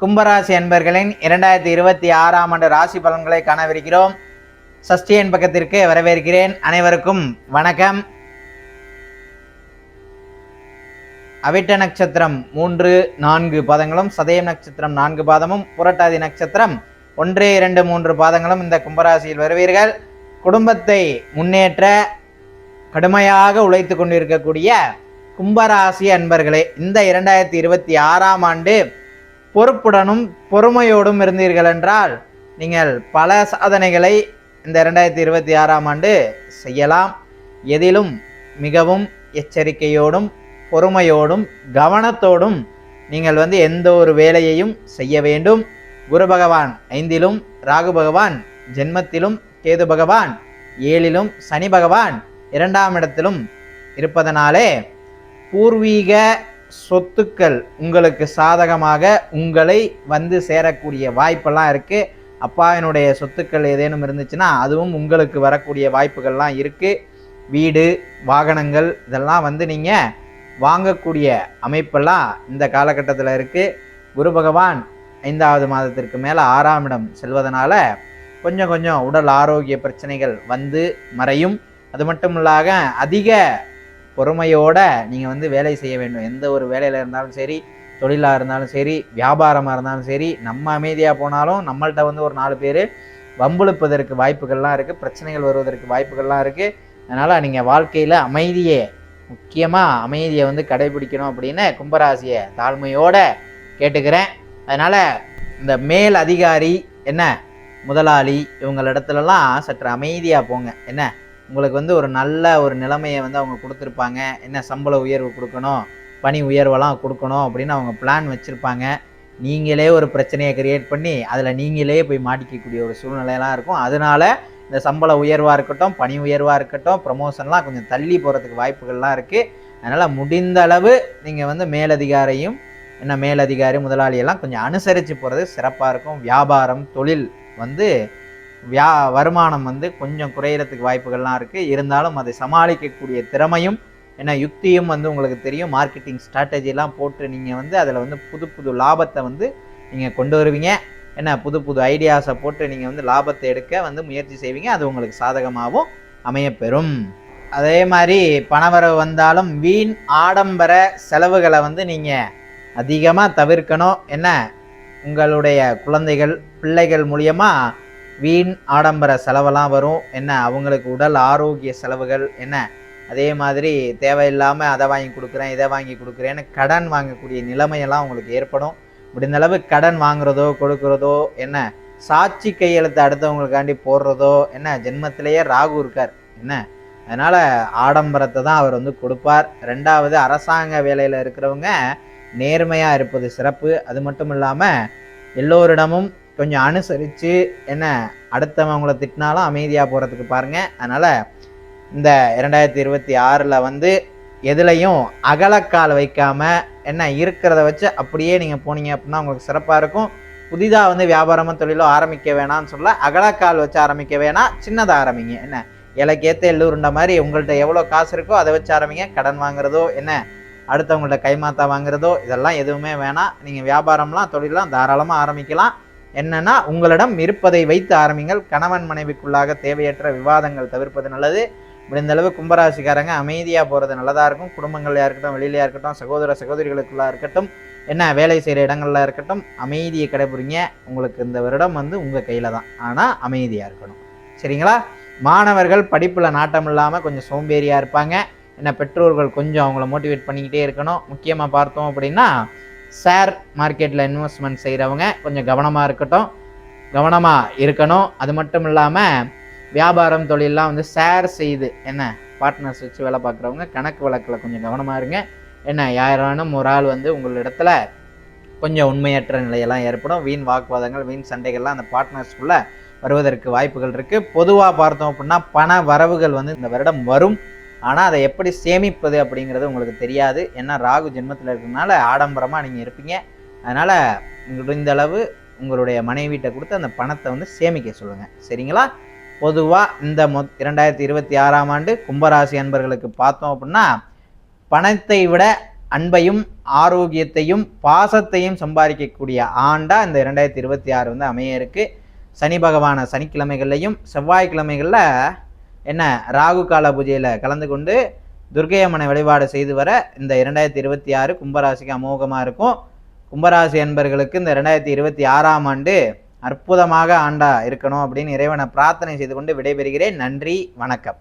கும்பராசி அன்பர்களின் இரண்டாயிரத்தி இருபத்தி ஆறாம் ஆண்டு ராசி பலன்களை காணவிருக்கிறோம். சஷ்டியன் பக்கத்திற்கு வரவேற்கிறேன். அனைவருக்கும் வணக்கம். அவிட்ட நட்சத்திரம் மூன்று நான்கு பாதங்களும் சதயம் நட்சத்திரம் நான்கு பாதமும் புரட்டாதி நட்சத்திரம் ஒன்று இரண்டு மூன்று பாதங்களும் இந்த கும்பராசியில் வருவீர்கள். குடும்பத்தை முன்னேற்ற கடுமையாக உழைத்து கொண்டிருக்கக்கூடிய கும்பராசி அன்பர்களே இந்த இரண்டாயிரத்தி இருபத்தி ஆறாம் ஆண்டு பொறுப்புடனும் பொறுமையோடும் இருந்தீர்கள் என்றால் நீங்கள் பல சாதனைகளை இந்த இரண்டாயிரத்தி இருபத்தி ஆறாம் ஆண்டு செய்யலாம். எதிலும் மிகவும் எச்சரிக்கையோடும் பொறுமையோடும் கவனத்தோடும் நீங்கள் வந்து எந்த ஒரு வேலையையும் செய்ய வேண்டும். குரு பகவான் ஐந்திலும் ராகு பகவான் ஜென்மத்திலும் கேது பகவான் ஏழிலும் சனி பகவான் இரண்டாம் இடத்திலும் இருப்பதனாலே பூர்வீக சொத்துக்கள் உங்களுக்கு சாதகமாக உங்களை வந்து சேரக்கூடிய வாய்ப்பெல்லாம் இருக்குது அப்பாவினுடைய சொத்துக்கள் ஏதேனும் இருந்துச்சுன்னா அதுவும் உங்களுக்கு வரக்கூடிய வாய்ப்புகள்லாம் இருக்குது வீடு வாகனங்கள் இதெல்லாம் வந்து நீங்கள் வாங்கக்கூடிய அமைப்பெல்லாம் இந்த காலகட்டத்தில் இருக்குது குரு பகவான் ஐந்தாவது மாதத்திற்கு மேலே ஆறாம் இடம் செல்வதனால கொஞ்சம் கொஞ்சம் உடல் ஆரோக்கிய பிரச்சனைகள் வந்து மறையும். அது மட்டும் இல்லாக அதிக பொறுமையோட நீங்கள் வந்து வேலை செய்ய வேண்டும். எந்த ஒரு வேலையில் இருந்தாலும் சரி தொழிலாக இருந்தாலும் சரி வியாபாரமாக இருந்தாலும் சரி நம்ம அமைதியாக போனாலும் நம்மள்கிட்ட வந்து ஒரு நாலு பேர் வம்புழுப்பதற்கு வாய்ப்புகள்லாம் இருக்குது பிரச்சனைகள் வருவதற்கு வாய்ப்புகள்லாம் இருக்குது அதனால் நீங்கள் வாழ்க்கையில் அமைதியை முக்கியமாக அமைதியை வந்து கடைபிடிக்கணும் அப்படின்னு கும்பராசியை தாழ்மையோடு கேட்டுக்கிறேன். அதனால் இந்த மேல் அதிகாரி என்ன? முதலாளி இவங்களிடத்துலலாம் சற்று அமைதியாக போங்க. என்ன? உங்களுக்கு வந்து ஒரு நல்ல ஒரு நிலைமையை வந்து அவங்க கொடுத்துருப்பாங்க. என்ன சம்பள உயர்வு கொடுக்கணும் பணி உயர்வெல்லாம் கொடுக்கணும் அப்படின்னு அவங்க பிளான் வச்சுருப்பாங்க. நீங்களே ஒரு பிரச்சனையை கிரியேட் பண்ணி அதில் நீங்களே போய் மாட்டிக்கக்கூடிய ஒரு சூழ்நிலையெல்லாம் இருக்கும். அதனால இந்த சம்பள உயர்வாக இருக்கட்டும் பணி உயர்வாக இருக்கட்டும் ப்ரமோஷன்லாம் கொஞ்சம் தள்ளி போகிறதுக்கு வாய்ப்புகள்லாம் இருக்குது அதனால் முடிந்த அளவு நீங்கள் வந்து மேலதிகாரியும் என்ன மேலதிகாரி முதலாளியெல்லாம் கொஞ்சம் அனுசரித்து போகிறது சிறப்பாக இருக்கும். வியாபாரம் தொழில் வந்து வியா வருமானம் வந்து கொஞ்சம் குறையிறதுக்கு வாய்ப்புகள்லாம் இருக்குது இருந்தாலும் அதை சமாளிக்கக்கூடிய திறமையும் என்ன யுக்தியும் வந்து உங்களுக்கு தெரியும். மார்க்கெட்டிங் ஸ்ட்ராட்டஜிலாம் போட்டு நீங்கள் வந்து அதில் வந்து புது புது லாபத்தை வந்து நீங்கள் கொண்டு வருவீங்க. என்ன புது புது ஐடியாஸை போட்டு நீங்கள் வந்து லாபத்தை எடுக்க வந்து முயற்சி செய்வீங்க. அது உங்களுக்கு சாதகமாகவும் அமையப்பெறும். அதே மாதிரி பணவரவு வந்தாலும் வீண் ஆடம்பர செலவுகளை வந்து நீங்கள் அதிகமாக தவிர்க்கணும். என்ன உங்களுடைய குழந்தைகள் பிள்ளைகள் மூலியமாக வீண் ஆடம்பர செலவெல்லாம் வரும். என்ன அவங்களுக்கு உடல் ஆரோக்கிய செலவுகள் என்ன? அதே மாதிரி தேவையில்லாமல் அதை வாங்கி கொடுக்குறேன் இதை வாங்கி கொடுக்குறேன்னு கடன் வாங்கக்கூடிய நிலைமையெல்லாம் உங்களுக்கு ஏற்படும். முடிந்த அளவு கடன் வாங்குறதோ கொடுக்குறதோ என்ன சாட்சி கையெழுத்து அடுத்தவங்களுக்காண்டி போடுறதோ என்ன ஜென்மத்திலேயே ராகு இருக்கார் என்ன? அதனால் ஆடம்பரத்தை தான் அவர் வந்து கொடுப்பார். ரெண்டாவது அரசாங்க வேலையில் இருக்கிறவங்க நேர்மையாக இருப்பது சிறப்பு. அது மட்டும் இல்லாமல் எல்லோரிடமும் கொஞ்சம் அனுசரித்து என்ன அடுத்தவங்கள திட்டினாலும் அமைதியாக போகிறதுக்கு பாருங்கள் அதனால் இந்த இரண்டாயிரத்தி இருபத்தி ஆறில் வந்து எதுலையும் அகலக்கால் வைக்காமல் என்ன இருக்கிறத வச்சு அப்படியே நீங்கள் போனீங்க அப்படின்னா உங்களுக்கு சிறப்பாக இருக்கும். புதிதாக வந்து வியாபாரமும் தொழிலோ ஆரம்பிக்க வேணாம்னு சொல்ல அகலக்கால் வச்சு ஆரம்பிக்க வேணாம் சின்னதாக ஆரம்பிங்க. என்ன இலைக்கேற்ற எள்ளுருண்ட மாதிரி உங்கள்கிட்ட எவ்வளோ காசு இருக்கோ அதை வச்சு ஆரம்பிங்க. கடன் வாங்குறதோ என்ன அடுத்தவங்கள்ட்ட கைமாத்தா வாங்குறதோ இதெல்லாம் எதுவுமே வேணாம். நீங்கள் வியாபாரம்லாம் தொழிலாம் தாராளமாக ஆரம்பிக்கலாம். என்னன்னா உங்களிடம் இருப்பதை வைத்து ஆரம்பிங்கள். கணவன் மனைவிக்குள்ளாக தேவையற்ற விவாதங்கள் தவிர்ப்பது நல்லது. முடிந்தளவு கும்பராசிக்காரங்க அமைதியாக போகிறது நல்லதாக இருக்கும். குடும்பங்கள்லையாக இருக்கட்டும் வெளியிலையாக இருக்கட்டும் சகோதர சகோதரிகளுக்குள்ளாக இருக்கட்டும் என்ன வேலை செய்கிற இடங்களில் இருக்கட்டும் அமைதியை கடைபிடிங்க. உங்களுக்கு இந்த வருடம் வந்து உங்கள் கையில் தான். ஆனால் அமைதியாக இருக்கணும். சரிங்களா? மாணவர்கள் படிப்பில் நாட்டம் இல்லாமல் கொஞ்சம் சோம்பேறியாக இருப்பாங்க. என்ன பெற்றோர்கள் கொஞ்சம் அவங்கள மோட்டிவேட் பண்ணிக்கிட்டே இருக்கணும். முக்கியமாக பார்த்தோம் அப்படின்னா ஷேர் மார்க்கெட்டில் இன்வெஸ்ட்மெண்ட் செய்கிறவங்க கொஞ்சம் கவனமாக இருக்கட்டும். கவனமாக இருக்கணும். அது மட்டும் இல்லாமல் வியாபாரம் தொழிலெலாம் வந்து ஷேர் செய்து என்ன பார்ட்னர்ஸ் வச்சு வேலை பார்க்குறவங்க கணக்கு வழக்கில் கொஞ்சம் கவனமாக இருங்க. என்ன யாரானும் ஒரு ஆள் வந்து உங்களிடத்துல கொஞ்சம் உண்மையற்ற நிலையெல்லாம் ஏற்படும். வீண் வாக்குவாதங்கள் வீண் சண்டைகள்லாம் அந்த பார்ட்னர்ஸ்குள்ளே வருவதற்கு வாய்ப்புகள் இருக்குது பொதுவாக பார்த்தோம் அப்படின்னா பண வரவுகள் வந்து இந்த வருடம் வரும். ஆனால் அதை எப்படி சேமிப்பது அப்படிங்கிறது உங்களுக்கு தெரியாது. ஏன்னா ராகு ஜென்மத்தில் இருக்கிறதுனால ஆடம்பரமாக நீங்கள் இருப்பீங்க. அதனால் முடிந்த அளவு உங்களுடைய மனைவிட்ட கொடுத்து அந்த பணத்தை வந்து சேமிக்க சொல்லுங்கள் சரிங்களா? பொதுவாக இந்த மொ இரண்டாயிரத்தி இருபத்தி ஆறாம் ஆண்டு கும்பராசி அன்பர்களுக்கு பார்த்தோம் அப்படின்னா பணத்தை விட அன்பையும் ஆரோக்கியத்தையும் பாசத்தையும் சம்பாதிக்கக்கூடிய ஆண்டாக இந்த இரண்டாயிரத்தி இருபத்தி ஆறு வந்து அமைய இருக்குது சனி பகவான சனிக்கிழமைகள்லையும் செவ்வாய்க்கிழமைகளில் என்ன ராகு கால பூஜையில் கலந்து கொண்டு துர்கை அம்மனை வழிபாடு செய்து வர இந்த இரண்டாயிரத்தி இருபத்தி ஆறு கும்பராசிக்கு அமோகமாக இருக்கும். கும்பராசி என்பர்களுக்கு இந்த ரெண்டாயிரத்தி இருபத்தி ஆறாம் ஆண்டு அற்புதமாக ஆண்டா இருக்கணும் அப்படின்னு இறைவனை பிரார்த்தனை செய்து கொண்டு விடைபெறுகிறேன். நன்றி வணக்கம்.